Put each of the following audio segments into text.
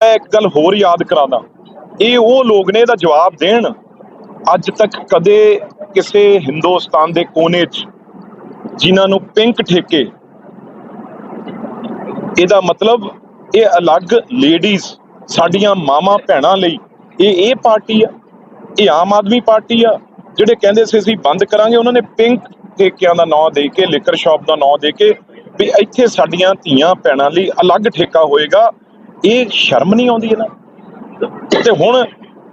ਮੈਂ ਇੱਕ ਗੱਲ ਹੋਰ ਯਾਦ ਕਰਾਦਾ ਇਹ ਉਹ ਲੋਕ ਨੇ ਇਹਦਾ ਜਵਾਬ ਦੇਣ। ਅੱਜ ਤੱਕ ਕਦੇ ਕਿਸੇ ਹਿੰਦੁਸਤਾਨ ਦੇ ਕੋਨੇ 'ਚ ਜਿਨ੍ਹਾਂ ਨੂੰ ਪਿੰਕ ਠੇਕੇ, ਇਹਦਾ ਮਤਲਬ ਇਹ ਅਲੱਗ ਲੇਡੀਜ਼ ਸਾਡੀਆਂ ਮਾਵਾਂ ਭੈਣਾਂ ਲਈ ਇਹ ਇਹ ਪਾਰਟੀ ਆ, ਇਹ ਆਮ ਆਦਮੀ ਪਾਰਟੀ ਆ, ਜਿਹੜੇ ਕਹਿੰਦੇ ਸੀ ਅਸੀਂ ਬੰਦ ਕਰਾਂਗੇ, ਉਹਨਾਂ ਨੇ ਪਿੰਕ ਠੇਕਿਆਂ ਦਾ ਨਾਂ ਦੇ ਕੇ ਲਿਕਰ ਸ਼ਾਪ ਦਾ ਨਾਂ ਦੇ ਕੇ ਵੀ ਇੱਥੇ ਸਾਡੀਆਂ ਧੀਆਂ ਭੈਣਾਂ ਲਈ ਅਲੱਗ ਠੇਕਾ ਹੋਏਗਾ। ਇਹ ਸ਼ਰਮ ਨਹੀਂ ਆਉਂਦੀ ਇਹਨਾਂ ਤੇ ਹੁਣ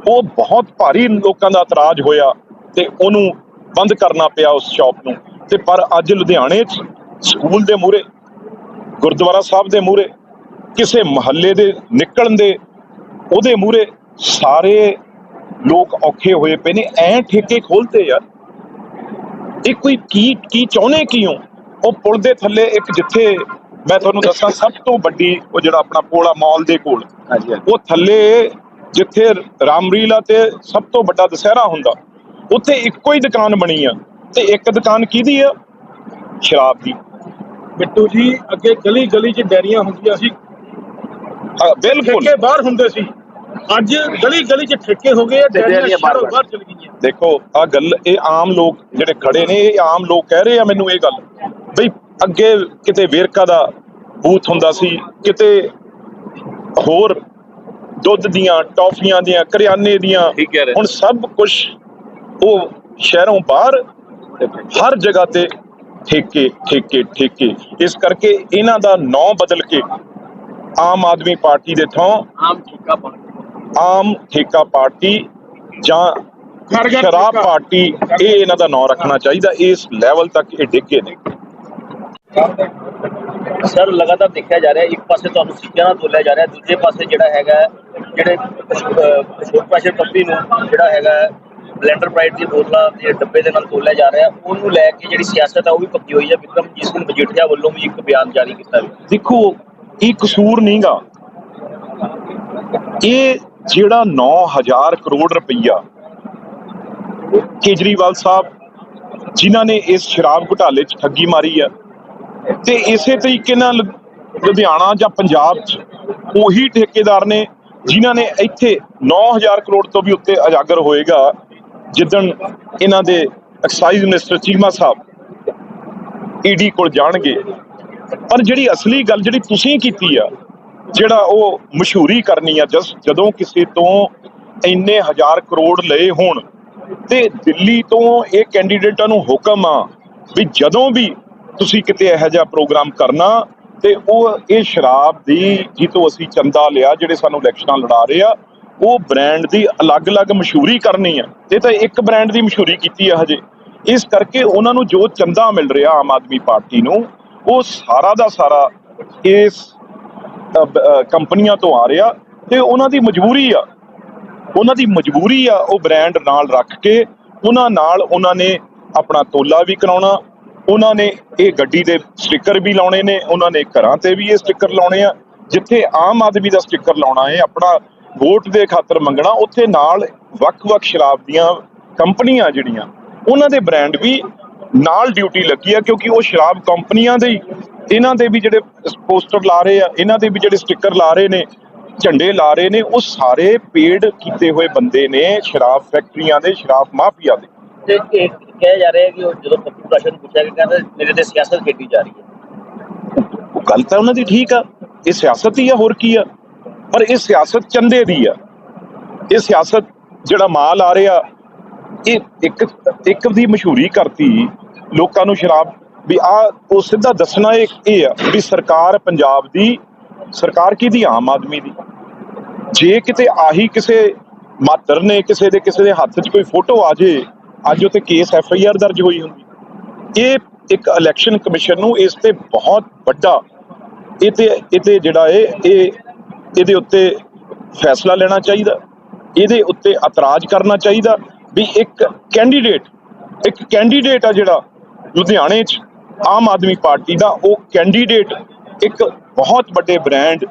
ਉਹ ਬਹੁਤ ਭਾਰੀ ਲੋਕਾਂ ਦਾ ਇਤਰਾਜ਼ ਹੋਇਆ ਤੇ ਉਹਨੂੰ ਬੰਦ ਕਰਨਾ ਪਿਆ ਉਸ ਸ਼ਾਪ ਨੂੰ। ਤੇ ਪਰ ਅੱਜ ਲੁਧਿਆਣੇ 'ਚ ਸਕੂਲ ਦੇ ਮੂਹਰੇ, ਗੁਰਦੁਆਰਾ ਸਾਹਿਬ ਦੇ ਮੂਹਰੇ, ਕਿਸੇ ਮਹੱਲੇ ਦੇ ਨਿਕਲਣ ਦੇ ਉਹਦੇ ਮੂਹਰੇ ਸਾਰੇ ਲੋਕ ਔਖੇ ਹੋਏ ਪਏ ਨੇ। ਐ ਠੇਕੇ ਖੋਲਤੇ ਯਾਰ। ਇਹ ਕੋਈ ਕੀ ਕੀ ਚਾਹੁੰਦੇ ਕਿਉਂ? ਉਹ ਪੁਲ ਦੇ ਥੱਲੇ ਇੱਕ ਜਿੱਥੇ ਮੈਂ ਤੁਹਾਨੂੰ ਦੱਸਾਂ ਸਭ ਤੋਂ ਵੱਡੀ ਉਹ ਜਿਹੜਾ ਆਪਣਾ ਪੁਲ ਮਾਲ ਦੇ ਕੋਲ ਹਾਂਜੀ ਉਹ ਥੱਲੇ ਜਿੱਥੇ ਰਾਮਰੀਲਾ ਤੇ ਸਭ ਤੋਂ ਵੱਡਾ ਦੁਸਹਿਰਾ ਹੁੰਦਾ ਉੱਥੇ ਇੱਕੋ ਹੀ ਦੁਕਾਨ ਬਣੀ ਆ ਤੇ ਇੱਕ ਦੁਕਾਨ ਕਿਹਦੀ ਆ? ਸ਼ਰਾਬ ਦੀ। ਬਿੱਟੂ ਜੀ ਅੱਗੇ ਗਲੀ ਗਲੀ 'ਚ ਡੈਰੀਆਂ ਹੁੰਦੀਆਂ ਸੀ। ਬਿਲਕੁਲ। ਠੇਕੇ ਬਾਹਰ ਹੁੰਦੇ ਸੀ। ਅੱਜ ਗਲੀ ਗਲੀ 'ਚ ਠੇਕੇ ਹੋ ਗਏ ਡੈਰੀਆਂ ਬਾਹਰ ਚਲ ਗਈਆਂ। ਦੇਖੋ ਆ ਗੱਲ ਇਹ ਆਮ ਲੋਕ ਜਿਹੜੇ ਖੜੇ ਨੇ ਇਹ ਆਮ ਲੋਕ ਕਹਿ ਰਹੇ ਆ ਮੈਨੂੰ ਇਹ ਗੱਲ ਬਈ ਅੱਗੇ ਕਿਤੇ ਵੇਰਕਾ ਦਾ ਬੂਥ ਹੁੰਦਾ ਸੀ ਕਿਤੇ ਹੋਰ ਦੁੱਧ ਦੀਆਂ ਟੌਫੀਆਂ ਦੀਆਂ ਕਰਿਆਨੇ ਦੀਆਂ। ਹੁਣ ਸਭ ਕੁਝ ਉਹ ਸ਼ਹਿਰੋਂ ਬਾਹਰ ਹਰ ਜਗ੍ਹਾ ਤੇ ਠੇਕੇ ਠੇਕੇ ਠੇਕੇ ਇਸ ਕਰਕੇ ਇਹਨਾਂ ਦਾ ਨਾਂ ਬਦਲ ਕੇ ਆਮ ਆਦਮੀ ਪਾਰਟੀ ਦੇ ਥਾਂ ਆਮ ਠੇਕਾ ਬਣ ਆਮ ਠੇਕਾ ਪਾਰਟੀ ਜਾਂ ਸ਼ਰਾਬ। ਪਾਰਟੀ ਇਹ ਇਹਨਾਂ ਦਾ ਨਾਂ ਰੱਖਣਾ ਚਾਹੀਦਾ ਇਸ ਲੈਵਲ ਤੱਕ ਇਹ ਡਿੱਗੇ ਨੇ ਸਰ, ਲਗਾਤਾਰ ਦੇਖਿਆ ਜਾ ਰਿਹਾ ਇੱਕ ਪਾਸੇ ਤੁਹਾਨੂੰ ਸਿੱਕਿਆਂ ਨਾਲ ਤੋਲਿਆ ਜਾ ਰਿਹਾ ਦੂਜੇ ਪਾਸੇ ਜਿਹੜਾ ਹੈਗਾ ਜਿਹੜੇ ਸ਼ੋਰ ਪ੍ਰੈਸ਼ਰ ਕੰਪਨੀ ਨੂੰ ਜਿਹੜਾ ਹੈਗਾ ਬਲੈਂਡਰ ਪ੍ਰਾਈਡ ਦੀ ਬੋਤਲਾਂ ਦੇ ਡੱਬੇ ਦੇ ਨਾਲ ਤੋਲਿਆ ਜਾ ਰਿਹਾ ਉਹਨੂੰ ਲੈ ਕੇ ਜਿਹੜੀ ਸਿਆਸਤ ਹੈ ਉਹ ਵੀ ਪੱਕੀ ਹੋਈ ਹੈ। ਵਿਕਰਮਜੀਤ ਸਿੰਘ ਮਜੀਠੀਆ ਵੱਲੋਂ ਵੀ ਇੱਕ ਬਿਆਨ ਜਾਰੀ ਕੀਤਾ ਦੇਖੋ, ਇਹ ਕਸੂਰ ਨਹੀਂਗਾ। ਇਹ ਜਿਹੜਾ 9000 ਕਰੋੜ ਰੁਪਈਆ ਕੇਜਰੀਵਾਲ ਸਾਹਿਬ, ਜਿਨ੍ਹਾਂ ਨੇ ਇਸ ਸ਼ਰਾਬ ਘੁਟਾਲੇ 'ਚ ਠੱਗੀ ਮਾਰੀ ਆ ਤੇ ਇਸੇ ਤਰੀਕੇ ਨਾਲ ਲੁਧਿਆਣਾ ਜਾਂ ਪੰਜਾਬ 'ਚ ਉਹੀ ਠੇਕੇਦਾਰ ਨੇ ਜਿਨ੍ਹਾਂ ਨੇ ਇੱਥੇ 9000 ਕਰੋੜ ਤੋਂ ਵੀ ਉੱਤੇ ਉਜਾਗਰ ਹੋਏਗਾ, ਜਿੱਦਣ ਇਹਨਾਂ ਦੇ excise minister Cheema sahib ED ਕੋਲ ਜਾਣਗੇ। ਪਰ ਜਿਹੜੀ ਅਸਲੀ ਗੱਲ ਜਿਹੜੀ ਤੁਸੀਂ ਕੀਤੀ ਆ, ਜਿਹੜਾ ਉਹ ਮਸ਼ਹੂਰੀ ਕਰਨੀ ਆ, ਜਸ, ਜਦੋਂ ਕਿਸੇ ਤੋਂ ਇੰਨੇ ਹਜ਼ਾਰ ਕਰੋੜ ਲਏ ਹੋਣ ਤੇ ਦਿੱਲੀ ਤੋਂ ਇਹ ਕੈਂਡੀਡੇਟਾਂ ਨੂੰ ਹੁਕਮ ਆ ਵੀ ਜਦੋਂ ਵੀ ਤੁਸੀਂ ਕਿਤੇ ਇਹੋ ਜਿਹਾ ਪ੍ਰੋਗਰਾਮ ਕਰਨਾ ਤੇ ਉਹ ਇਹ ਸ਼ਰਾਬ ਦੀ ਜਿੱਤੋਂ ਅਸੀਂ ਚੰਦਾ ਲਿਆ, ਜਿਹੜੇ ਸਾਨੂੰ ਇਲੈਕਸ਼ਨਾਂ ਲੜਾ ਰਹੇ ਆ, ਉਹ ਬ੍ਰਾਂਡ ਦੀ ਅਲੱਗ-ਅਲੱਗ ਮਸ਼ਹੂਰੀ ਕਰਨੀ ਆ। ਇਹ ਤਾਂ ਇੱਕ ਬ੍ਰਾਂਡ ਦੀ ਮਸ਼ਹੂਰੀ ਕੀਤੀ ਆ ਹਜੇ। ਇਸ ਕਰਕੇ ਉਹਨਾਂ ਨੂੰ ਜੋ ਚੰਦਾ ਮਿਲ ਰਿਹਾ ਆਮ ਆਦਮੀ ਪਾਰਟੀ ਨੂੰ, ਉਹ ਸਾਰਾ ਦਾ ਸਾਰਾ ਇਸ ਕੰਪਨੀਆਂ ਤੋਂ ਆ ਰਿਹਾ ਤੇ ਉਹਨਾਂ ਦੀ ਮਜਬੂਰੀ ਆ। ਉਹਨਾਂ ਦੀ ਮਜਬੂਰੀ ਆ ਉਹ ਬ੍ਰਾਂਡ ਨਾਲ ਰੱਖ ਕੇ, ਉਹਨਾਂ ਨਾਲ ਉਹਨਾਂ ਨੇ ਆਪਣਾ ਤੋਲਾ ਵੀ ਕਰਾਉਣਾ ਉਹਨਾਂ ਨੇ ਇਹ ਗੱਡੀ ਦੇ ਸਟicker ਵੀ ਲਾਉਣੇ ਨੇ, ਉਹਨਾਂ ਨੇ ਘਰਾਂ ਤੇ ਵੀ ਇਹ ਸਟicker ਲਾਉਣੇ ਆ। ਜਿੱਥੇ ਆਮ ਆਦਮੀ ਦਾ ਸਟicker ਲਾਉਣਾ ਹੈ, ਆਪਣਾ ਵੋਟ ਦੇ ਖਾਤਰ ਮੰਗਣਾ, ਉੱਥੇ ਨਾਲ ਵੱਖ-ਵੱਖ ਸ਼ਰਾਬ ਦੀਆਂ ਕੰਪਨੀਆਂ ਜਿਹੜੀਆਂ, ਉਹਨਾਂ ਦੇ ਬ੍ਰਾਂਡ ਵੀ ਨਾਲ ਡਿਊਟੀ ਲੱਗੀ ਆ, ਕਿਉਂਕਿ ਉਹ ਸ਼ਰਾਬ ਕੰਪਨੀਆਂ ਦੇ ਹੀ, ਇਹਨਾਂ ਦੇ ਵੀ ਜਿਹੜੇ ਪੋਸਟਰ ਲਾ ਰਹੇ ਆ, ਇਹਨਾਂ ਦੇ ਵੀ ਜਿਹੜੇ ਸਟicker ਲਾ ਰਹੇ ਨੇ, ਝੰਡੇ ਲਾ ਰਹੇ ਨੇ, ਉਹ ਸਾਰੇ ਪੇਡ ਕੀਤੇ ਹੋਏ ਬੰਦੇ ਨੇ, ਸ਼ਰਾਬ ਫੈਕਟਰੀਆਂ ਦੇ, ਸ਼ਰਾਬ ਮਾਫੀਆ ਦੇ। ਤੇ ਇਹ ਕਿਹਾ ਜਾ ਰਿਹਾ ਕਿ ਉਹ ਜਦੋਂ ਪੱਪੂ ਪੁੱਛਿਆ ਕਿ ਕਹਿੰਦੇ ਮੇਰੇ ਤੇ ਸਿਆਸਤ ਖੇਡੀ ਜਾ ਰਹੀ ਹੈ। ਗੱਲ ਤਾਂ ਉਹਨਾਂ ਦੀ ਠੀਕ ਆ। ਇਹ ਸਿਆਸਤ ਹੀ ਆ, ਹੋਰ ਕੀ ਆ? ਪਰ ਇਹ ਸਿਆਸਤ ਚੰਦੇ ਦੀ ਆ। ਇਹ ਸਿਆਸਤ ਜਿਹੜਾ ਮਾਲ ਆ ਰਿਹਾ, ਇਹ ਇੱਕ ਇੱਕ ਦੀ ਮਸ਼ਹੂਰੀ ਕਰਤੀ ਲੋਕਾਂ ਨੂੰ ਸ਼ਰਾਬ ਵੀ ਆ, ਉਹ ਸਿੱਧਾ ਦੱਸਣਾ ਇਹ ਇਹ ਆ ਵੀ ਸਰਕਾਰ ਪੰਜਾਬ ਦੀ, ਸਰਕਾਰ ਕਿਹਦੀ? ਆਮ ਆਦਮੀ ਦੀ। ਜੇ ਕਿਤੇ ਆਹੀ ਕਿਸੇ ਮਾਤਰ ਨੇ, ਕਿਸੇ ਦੇ ਕਿਸੇ ਦੇ ਹੱਥ 'ਚ ਕੋਈ ਫੋਟੋ ਆ ਜੇ ਅੱਜ ਉੱਤੇ ਕੇਸ ਐਫ ਆਈ ਆਰ ਦਰਜ ਹੋਈ ਹੁੰਦੀ। ਇਹ ਇੱਕ ਇਲੈਕਸ਼ਨ ਕਮਿਸ਼ਨ ਨੂੰ ਇਸ ਤੇ ਬਹੁਤ ਵੱਡਾ ਇਹ ਤੇ ਇਹ ਤੇ ਜਿਹੜਾ ਇਹ ਇਹ, ਇਹਦੇ ਉੱਤੇ ਫੈਸਲਾ ਲੈਣਾ ਚਾਹੀਦਾ। ਇਹਦੇ ਉੱਤੇ ਇਤਰਾਜ਼ ਕਰਨਾ ਚਾਹੀਦਾ ਵੀ ਇੱਕ ਕੈਂਡੀਡੇਟ ਇੱਕ ਕੈਂਡੀਡੇਟ ਆ ਜਿਹੜਾ ਲੁਧਿਆਣੇ 'ਚ ਆਮ ਆਦਮੀ ਪਾਰਟੀ ਦਾ, ਉਹ ਕੈਂਡੀਡੇਟ ਇੱਕ ਬਹੁਤ ਵੱਡੇ ਬ੍ਰਾਂਡ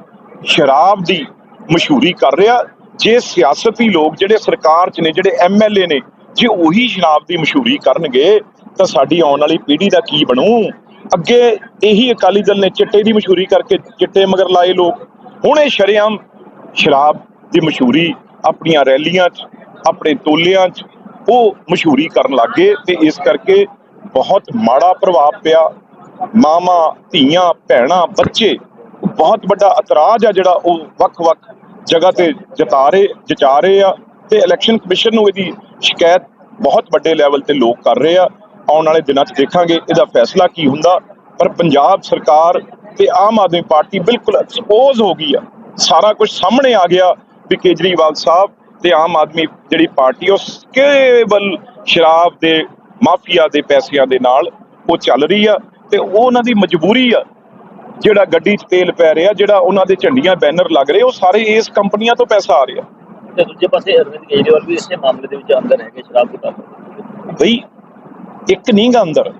ਸ਼ਰਾਬ ਦੀ ਮਸ਼ਹੂਰੀ ਕਰ ਰਿਹਾ। ਜੇ ਸਿਆਸਤੀ ਲੋਕ ਜਿਹੜੇ ਸਰਕਾਰ 'ਚ ਨੇ, ਜਿਹੜੇ ਐਮਐਲਏ ਨੇ ਜੇ ਉਹੀ ਸ਼ਰਾਬ ਦੀ ਮਸ਼ਹੂਰੀ ਕਰਨਗੇ, ਤਾਂ ਸਾਡੀ ਆਉਣ ਵਾਲੀ ਪੀੜ੍ਹੀ ਦਾ ਕੀ ਬਣੂ? ਅੱਗੇ ਇਹੀ ਅਕਾਲੀ ਦਲ ਨੇ ਚਿੱਟੇ ਦੀ ਮਸ਼ਹੂਰੀ ਕਰਕੇ ਚਿੱਟੇ ਮਗਰ ਲਾਏ ਲੋਕ। ਹੁਣ ਇਹ ਸ਼ਰੇਆਮ ਸ਼ਰਾਬ ਦੀ ਮਸ਼ਹੂਰੀ ਆਪਣੀਆਂ ਰੈਲੀਆਂ 'ਚ, ਆਪਣੇ ਤੋਲਿਆਂ 'ਚ ਉਹ ਮਸ਼ਹੂਰੀ ਕਰਨ ਲੱਗੇ ਤੇ ਇਸ ਕਰਕੇ ਬਹੁਤ ਮਾੜਾ ਪ੍ਰਭਾਵ ਪਿਆ। ਮਾਵਾਂ, ਧੀਆਂ, ਭੈਣਾਂ, ਬੱਚੇ ਬਹੁਤ ਵੱਡਾ ਇਤਰਾਜ਼ ਆ ਜਿਹੜਾ ਉਹ ਵੱਖ-ਵੱਖ ਜਗ੍ਹਾ ਤੇ ਜਤਾ ਰਹੇ, ਜਚਾ ਰਹੇ ਆ ਤੇ ਇਲੈਕਸ਼ਨ ਕਮਿਸ਼ਨ ਨੂੰ ਇਹਦੀ ਸ਼ਿਕਾਇਤ ਬਹੁਤ ਵੱਡੇ ਲੈਵਲ ਤੇ ਲੋਕ ਕਰ ਰਹੇ ਆ। ਆਉਣ ਵਾਲੇ ਦਿਨਾਂ 'ਚ ਦੇਖਾਂਗੇ ਇਹਦਾ ਫੈਸਲਾ ਕੀ ਹੁੰਦਾ। ਪਰ ਪੰਜਾਬ ਸਰਕਾਰ ਤੇ ਆਮ ਆਦਮੀ ਪਾਰਟੀ ਬਿਲਕੁਲ ਐਕਸਪੋਜ਼ ਹੋ ਗਈ ਆ। ਸਾਰਾ ਕੁਝ ਸਾਹਮਣੇ ਆ ਗਿਆ ਵੀ ਕੇਜਰੀਵਾਲ ਸਾਹਿਬ ਤੇ ਆਮ ਆਦਮੀ ਜਿਹੜੀ ਪਾਰਟੀ ਉਹ ਕੇਵਲ ਸ਼ਰਾਬ ਦੇ, ਮਾਫੀਆ ਦੇ ਪੈਸਿਆਂ ਦੇ ਨਾਲ ਉਹ ਚੱਲ ਰਹੀ ਆ ਤੇ ਉਹ ਉਹਨਾਂ ਦੀ ਮਜਬੂਰੀ ਆ। ਜਿਹੜਾ ਗੱਡੀ 'ਚ ਤੇਲ ਪੈ ਰਿਹਾ, ਜਿਹੜਾ ਉਹਨਾਂ ਦੇ ਝੰਡੀਆਂ ਬੈਨਰ ਲੱਗ ਰਹੇ, ਉਹ ਸਾਰੇ ਇਸ ਕੰਪਨੀਆਂ ਤੋਂ ਪੈਸਾ ਆ ਰਿਹਾ। ਤੇ ਦੂਜੇ ਪਾਸੇ ਅਰਵਿੰਦ ਕੇਜਰੀਵਾਲ ਵੀ ਇਸੇ ਮਾਮਲੇ ਦੇ ਵਿੱਚ ਅੰਦਰ ਹੈਗੇ, ਸ਼ਰਾਬ ਘੁਟਾਲੇ ਬਈ, ਇੱਕ ਨਹੀਂ ਗਾ ਅੰਦਰ,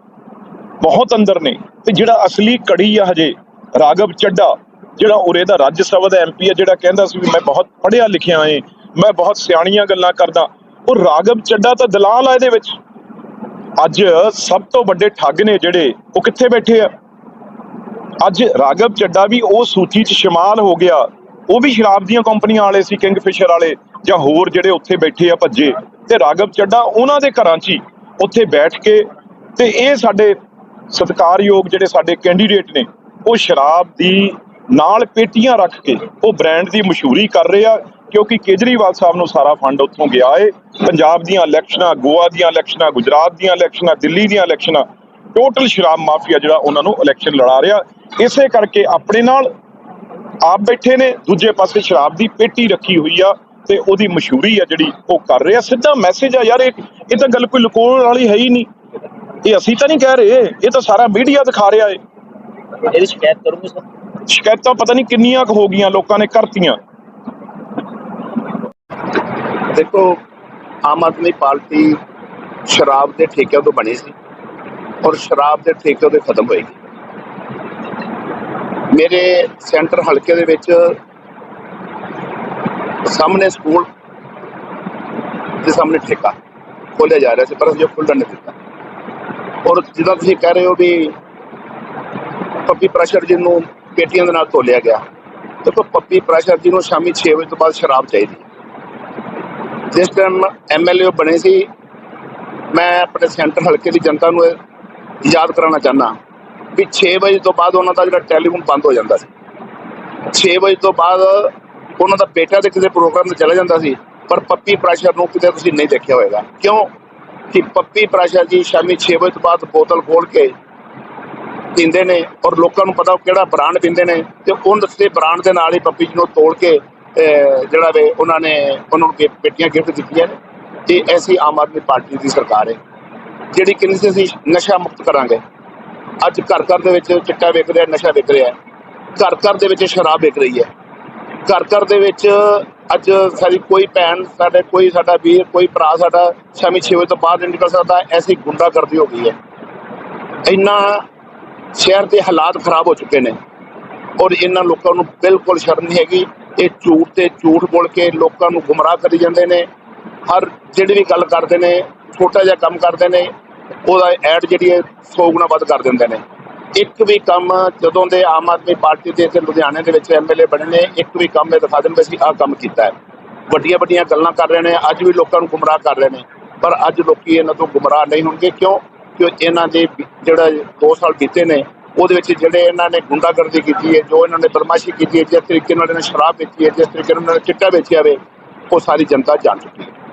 ਬਹੁਤ ਅੰਦਰ ਨੇ, ਤੇ ਜਿਹੜਾ ਅਸਲੀ ਕੜੀ ਆ ਹਜੇ ਰਾਗਵ ਚੱਡਾ ਜਿਹੜਾ ਉਰੇ ਦਾ ਰਾਜ ਸਭਾ ਦਾ ਐਮਪੀ ਆ, ਜਿਹੜਾ ਕਹਿੰਦਾ ਸੀ ਵੀ ਮੈਂ ਬਹੁਤ ਪੜ੍ਹਿਆ ਲਿਖਿਆ ਏ, ਮੈਂ ਬਹੁਤ ਸਿਆਣੀਆਂ ਗੱਲਾਂ ਕਰਦਾ, ਉਹ ਰਾਗਵ ਚੱਡਾ ਤਾਂ ਦਲਾਲ ਆ ਇਹਦੇ ਵਿੱਚ। ਅੱਜ ਸਭ ਤੋਂ ਵੱਡੇ ਠੱਗ ਨੇ ਜਿਹੜੇ, ਉਹ ਕਿੱਥੇ ਬੈਠੇ ਆ? ਅੱਜ ਰਾਗਵ ਚੱਡਾ ਵੀ ਉਹ ਸੂਚੀ 'ਚ ਸ਼ਮਾਲ ਹੋ ਗਿਆ ਉਹ ਵੀ ਸ਼ਰਾਬ ਦੀਆਂ ਕੰਪਨੀਆਂ ਵਾਲੇ ਸੀ ਕਿੰਗਫਿਸ਼ਰ ਵਾਲੇ, ਜਾਂ ਹੋਰ ਜਿਹੜੇ ਉੱਥੇ ਬੈਠੇ ਆ ਭੱਜੇ। ਤੇ ਰਾਗਵ ਚੱਡਾ ਉਹਨਾਂ ਦੇ ਘਰਾਂ 'ਚ ਹੀ ਉੱਥੇ ਬੈਠ ਕੇ ਤੇ ਇਹ ਸਾਡੇ ਸਤਿਕਾਰਯੋਗ ਜਿਹੜੇ ਸਾਡੇ ਕੈਂਡੀਡੇਟ ਨੇ, ਉਹ ਸ਼ਰਾਬ ਦੀ ਨਾਲ ਪੇਟੀਆਂ ਰੱਖ ਕੇ ਉਹ ਬ੍ਰਾਂਡ ਦੀ ਮਸ਼ਹੂਰੀ ਕਰ ਰਹੇ ਆ, ਕਿਉਂਕਿ ਕੇਜਰੀਵਾਲ ਸਾਹਿਬ ਨੂੰ ਸਾਰਾ ਫੰਡ ਉੱਥੋਂ ਗਿਆ ਏ। ਪੰਜਾਬ ਦੀਆਂ ਇਲੈਕਸ਼ਨਾਂ, ਗੋਆ ਦੀਆਂ ਇਲੈਕਸ਼ਨਾਂ, ਗੁਜਰਾਤ ਦੀਆਂ ਇਲੈਕਸ਼ਨਾਂ, ਦਿੱਲੀ ਦੀਆਂ ਇਲੈਕਸ਼ਨਾਂ, ਟੋਟਲ ਸ਼ਰਾਬ ਮਾਫੀਆ ਜਿਹੜਾ ਉਹਨਾਂ ਨੂੰ ਇਲੈਕਸ਼ਨ ਲੜਾ ਰਿਹਾ। ਇਸੇ ਕਰਕੇ ਆਪਣੇ ਨਾਲ ਆਪ ਬੈਠੇ ਨੇ ਦੂਜੇ ਪਾਸੇ ਸ਼ਰਾਬ ਦੀ ਪੇਟੀ ਰੱਖੀ ਹੋਈ ਆ ਤੇ ਉਹਦੀ ਮਸ਼ਹੂਰੀ ਆ ਜਿਹੜੀ ਉਹ ਕਰ ਰਿਹਾ ਸਿੱਧਾ ਮੈਸੇਜ ਆ ਯਾਰ ਇਹ ਇਹ ਤਾਂ ਗੱਲ ਕੋਈ ਲੁਕਾਉਣ ਵਾਲੀ ਹੈ ਹੀ ਨਹੀਂ। ਇਹ ਅਸੀਂ ਤਾਂ ਨਹੀਂ ਕਹਿ ਰਹੇ ਇਹ ਤਾਂ ਸਾਰਾ ਮੀਡੀਆ ਦਿਖਾ ਰਿਹਾ ਏ। ਇਹਦੀ ਸ਼ਿਕਾਇਤ ਕਰੂੰਗੇ ਸਰ। ਸ਼ਿਕਾਇਤਾਂ ਪਤਾ ਨਹੀਂ ਕਿੰਨੀਆਂ ਕੁ ਹੋ ਗਈਆਂ ਲੋਕਾਂ ਨੇ ਕਰਤੀਆਂ। ਦੇਖੋ ਆਮ ਆਦਮੀ ਪਾਰਟੀ ਸ਼ਰਾਬ ਦੇ ਠੇਕਿਆਂ ਤੋਂ ਬਣੀ ਸੀ ਔਰ ਸ਼ਰਾਬ ਦੇ ਠੇਕੇ ਤੋਂ ਖਤਮ ਹੋਏਗੀ। ਮੇਰੇ ਸੈਂਟਰ ਹਲਕੇ ਦੇ ਵਿੱਚ ਸਾਹਮਣੇ ਸਕੂਲ ਦੇ ਸਾਹਮਣੇ ਠੇਕਾ ਖੋਲਿਆ ਜਾ ਰਿਹਾ ਸੀ, ਪਰ ਜੋ ਖੁੱਲ੍ਹਣ ਨਹੀਂ ਦਿੱਤਾ। ਔਰ ਜਿੱਦਾਂ ਤੁਸੀਂ ਕਹਿ ਰਹੇ ਹੋ ਵੀ ਪੱਪੀ ਪ੍ਰੈਸ਼ਰ ਜੀ ਨੂੰ ਪੇਟੀਆਂ ਦੇ ਨਾਲ ਤੋਲਿਆ ਗਿਆ, ਦੇਖੋ ਪੱਪੀ ਪ੍ਰੈਸ਼ਰ ਜੀ ਨੂੰ ਸ਼ਾਮੀ 6 ਵਜੇ ਤੋਂ ਬਾਅਦ ਸ਼ਰਾਬ ਚਾਹੀਦੀ ਜਿਸ ਟਾਈਮ ਐਮਐਲਏ ਬਣੇ ਸੀ, ਮੈਂ ਆਪਣੇ ਸੈਂਟਰ ਹਲਕੇ ਦੀ ਜਨਤਾ ਨੂੰ ਇਹ ਯਾਦ ਕਰਾਉਣਾ ਚਾਹਨਾ ਵੀ 6 ਵਜੇ ਤੋਂ ਬਾਅਦ ਉਹਨਾਂ ਦਾ ਜਿਹੜਾ ਟੈਲੀਫੋਨ ਬੰਦ ਹੋ ਜਾਂਦਾ ਸੀ। 6 ਵਜੇ ਤੋਂ ਬਾਅਦ ਉਹਨਾਂ ਦਾ ਬੇਟਾ ਦੇ ਕਿਸੇ ਪ੍ਰੋਗਰਾਮ ਤੇ ਚਲਾ ਜਾਂਦਾ ਸੀ, ਪਰ ਪੱਪੀ ਪ੍ਰੈਸ਼ਰ ਨੂੰ ਕਿਤੇ ਤੁਸੀਂ ਨਹੀਂ ਦੇਖਿਆ ਹੋਵੇਗਾ ਕਿਉਂ? ਕਿ ਪੱਪੀ ਪ੍ਰੈਸ਼ਰ ਜੀ ਸ਼ਾਮੀ 6 ਵਜੇ ਤੋਂ ਬਾਅਦ ਬੋਤਲ ਖੋਲ ਕੇ ਪੀਂਦੇ ਨੇ ਔਰ ਲੋਕਾਂ ਨੂੰ ਪਤਾ ਉਹ ਕਿਹੜਾ ਬ੍ਰਾਂਡ ਪੀਂਦੇ ਨੇ ਤੇ ਉਹਨਾਂ ਦੇ ਬ੍ਰਾਂਡ ਦੇ ਨਾਲ ਹੀ ਪੱਪੀ ਜੀ ਨੂੰ ਤੋੜ ਕੇ ਜਿਹੜਾ ਵੇ ਉਹਨਾਂ ਨੇ ਉਹਨਾਂ ਨੂੰ ਪੇ- ਪੇਟੀਆਂ ਗਿਫਟ ਦਿੱਤੀਆਂ ਨੇ। ਇਹ ਐਸੀ ਆਮ ਆਦਮੀ ਪਾਰਟੀ ਦੀ ਸਰਕਾਰ ਹੈ, ਜਿਹੜੀ ਕਿੰਨੀ ਸੀ ਅਸੀਂ ਨਸ਼ਾ ਮੁਕਤ ਕਰਾਂਗੇ। ਅੱਜ ਘਰ ਘਰ ਦੇ ਵਿੱਚ ਚਿੱਟਾ ਵਿਕ ਰਿਹਾ, ਨਸ਼ਾ ਵਿਕ ਰਿਹਾ। ਘਰ ਘਰ ਦੇ ਵਿੱਚ ਸ਼ਰਾਬ ਵਿਕ ਰਹੀ ਹੈ। ਘਰ ਘਰ ਦੇ ਵਿੱਚ ਅੱਜ ਸਾਡੀ ਕੋਈ ਭੈਣ, ਸਾਡੇ ਕੋਈ ਸਾਡਾ ਵੀਰ, ਕੋਈ ਭਰਾ ਸਾਡਾ ਸ਼ਾਮੀ 6 ਵਜੇ ਤੋਂ ਬਾਅਦ ਨਹੀਂ ਨਿਕਲ ਸਕਦਾ, ਐਸੀ ਗੁੰਡਾਗਰਦੀ ਹੋ ਗਈ ਹੈ। ਇੰਨਾ ਸ਼ਹਿਰ ਦੇ ਹਾਲਾਤ ਖਰਾਬ ਹੋ ਚੁੱਕੇ ਨੇ ਔਰ ਇਹਨਾਂ ਲੋਕਾਂ ਨੂੰ ਬਿਲਕੁਲ ਸ਼ਰਮ ਨਹੀਂ ਹੈਗੀ। ਇਹ ਝੂਠ ਤੇ ਝੂਠ ਬੋਲ ਕੇ ਲੋਕਾਂ ਨੂੰ ਗੁੰਮਰਾਹ ਕਰੀ ਜਾਂਦੇ ਨੇ। ਹਰ ਜਿਹੜੀ ਵੀ ਗੱਲ ਕਰਦੇ ਨੇ, ਛੋਟਾ ਜਿਹਾ ਕੰਮ ਕਰਦੇ ਨੇ ਉਹਦਾ ਐਡ ਜਿਹੜੀ ਹੈ 100 ਗੁਣਾ ਵੱਧ ਕਰ ਦਿੰਦੇ ਨੇ। ਇੱਕ ਵੀ ਕੰਮ ਜਦੋਂ ਦੇ ਆਮ ਆਦਮੀ ਪਾਰਟੀ ਦੇ ਇੱਥੇ ਲੁਧਿਆਣੇ ਦੇ ਵਿੱਚ ਐਮਐਲਏ ਬਣੇ ਨੇ, ਇੱਕ ਵੀ ਕੰਮ ਇਹ ਦਿਖਾ ਦਿੰਦੇ ਸੀ, ਆਹ ਕੰਮ ਕੀਤਾ ਹੈ। ਵੱਡੀਆਂ ਵੱਡੀਆਂ ਗੱਲਾਂ ਕਰ ਰਹੇ ਨੇ, ਅੱਜ ਵੀ ਲੋਕਾਂ ਨੂੰ ਗੁੰਮਰਾਹ ਕਰ ਰਹੇ ਨੇ। ਪਰ ਅੱਜ ਲੋਕੀ ਇਹਨਾਂ ਤੋਂ ਗੁੰਮਰਾਹ ਨਹੀਂ ਹੋਣਗੇ। ਕਿਉਂ? ਕਿ ਇਹਨਾਂ ਦੇ ਜਿਹੜਾ 2 ਸਾਲ ਬੀਤੇ ਨੇ, ਉਹਦੇ ਵਿੱਚ ਜਿਹੜੇ ਇਹਨਾਂ ਨੇ ਗੁੰਡਾਗਰਦੀ ਕੀਤੀ ਹੈ, ਜੋ ਇਹਨਾਂ ਨੇ ਬਰਮਾਸ਼ੀ ਕੀਤੀ ਹੈ, ਜਿਸ ਤਰੀਕੇ ਨਾਲ ਇਹਨਾਂ ਨੇ ਸ਼ਰਾਬ ਵੇਚੀ ਹੈ, ਜਿਸ ਤਰੀਕੇ ਨਾਲ ਇਹਨਾਂ ਨੇ ਚਿੱਟਾ ਵੇਚਿਆ ਵੇ, ਉਹ ਸਾਰੀ ਜਨਤਾ ਜਾਣ ਚੁੱਕੀ ਹੈ।